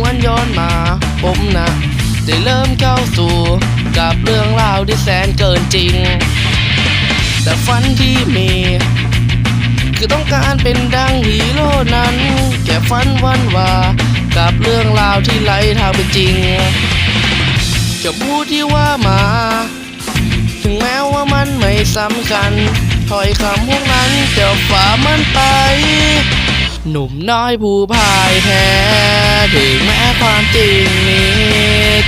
วอนย้อนมาผมนะได้เริ่มเข้าสู่กับเรื่องราวที่แสนเกินจริง แต่ฝันที่มี คือต้องการเป็นดังฮีโร่นั้น แค่ฝันวันว่า กับเรื่องราวที่ไร้ทางเป็นจริงจะพูดที่ว่ามา ถึงแม้ว่ามันไม่สำคัญถอยคำพวกนั้นจะฝ่ามันไป หนุ่มน้อยผู้พ่ายแพ้ ถึงแม้ความจริงนี้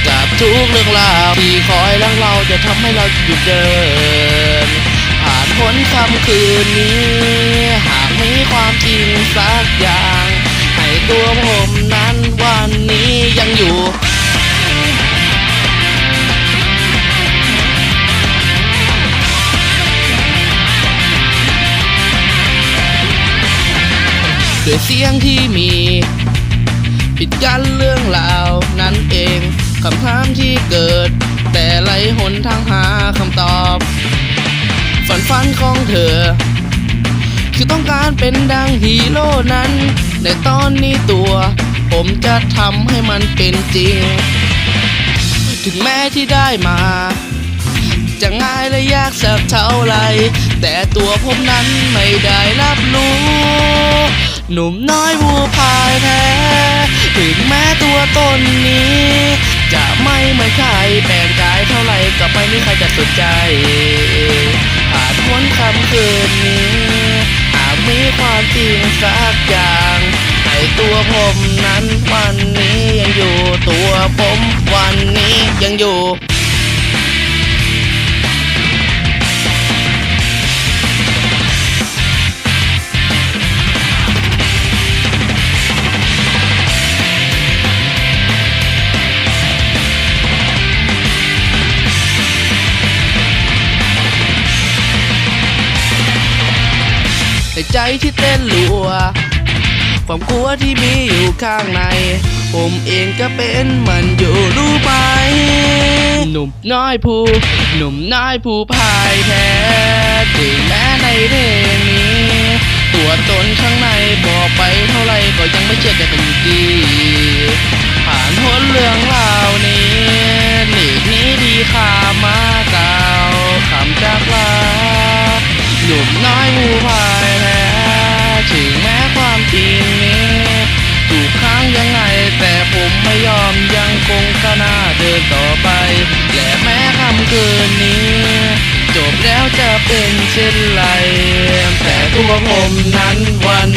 กับทุกเรื่องราวที่คอยลังเราจะทำให้เราหยุดเดิน ผ่านพ้นคำคืนนี้ หากมีความจริงสักอย่าง ให้ตัวผมนั้นวันนี้ยังอยู่ด้วยเสียงที่มี ปิดกันเรื่องราวนั้นเองคำถามที่เกิด แต่ไรหนทางหาคำตอบ ฝันฝันของเธอ คือต้องการเป็นดังฮีโร่นั้น ในตอนนี้ตัว ผมจะทำให้มันเป็นจริง ถึงแม้ที่ได้มา จะง่ายและยากสักเท่าไร แต่ตัวผมนั้นไม่ได้รับรู้ หนุ่มน้อยวัวพายแท้ ถึงแม้ตัวตนนี้ จะไม่เหมือนใครแปลงกายเท่าไหร่ก็ไม่มีใครจะสนใจผ่านพ้นคำคืนนี้หากมีความจริงสักอย่างให้ตัวผมนั้นวันนี้ยังอยู่ตัวผมวันนี้ยังอยู่ ในใจที่เต้นรัว ความกลัวที่มีอยู่ข้างใน ผมเองก็เป็นเหมันอยู่รู้ไหมหนุ่มน้อยผู้หนุ่มน้อยผู้พายแพ้ถึงแม้ในเพลงนี้ ตัวตนข้างในบอกไปเท่าไรก็ยังไม่เชื่อจเป็นดี คืนนี้ จบแล้วจะเป็นเช่นไร แต่ตัวผมนั้นวัน